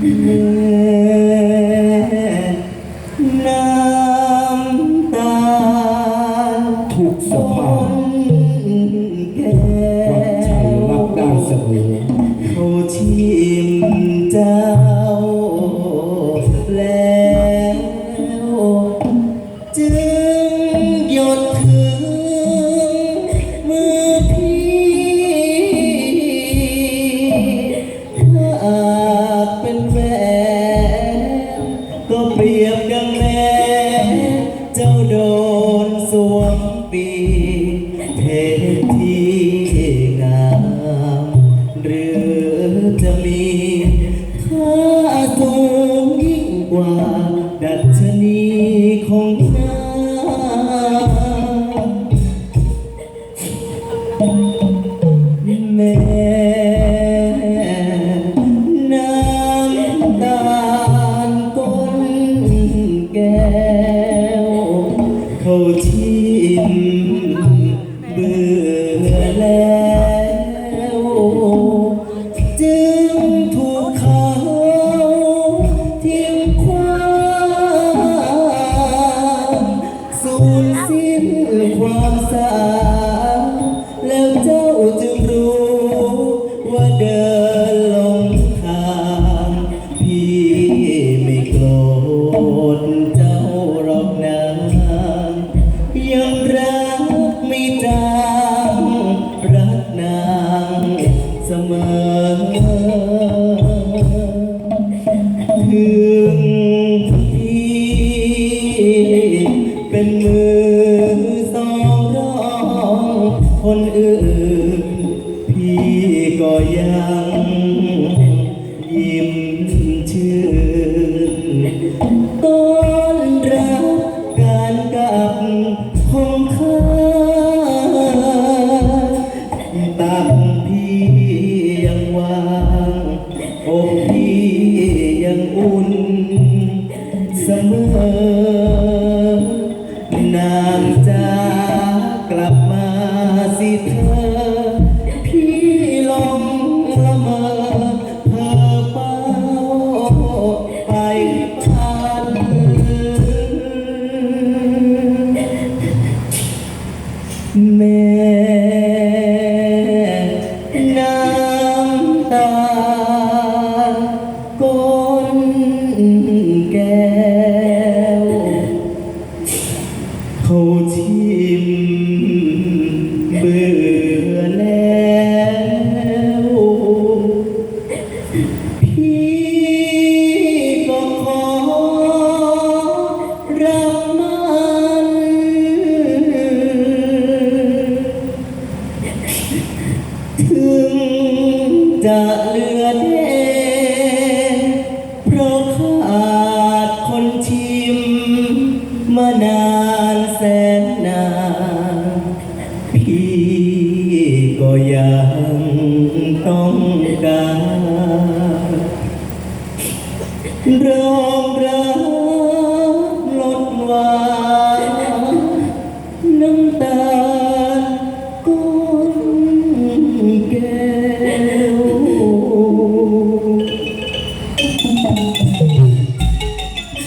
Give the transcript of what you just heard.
แม่น้ำตาลทุกสภาพแก้วันชัยรัวกได้เสมอเขาชิมเจ้ ดนสวมปีเททีงามหรือจะมีค่าสูงยิ่งกว่า ดัชนีของน้ำแม่น้ำตาลก้นแก้ ว เป็นมือสองรองคนอื่น พี่ก็ยังยิ้มชื่นต้อนรับการกลับของข้าตักพี่ยังวางอกพี่ยังอุ่น แม่น้ำตาลก้นแก้วเขาทิมเบื่อ จะเหลือแน่เพราะขาดคนชิมมานานแสน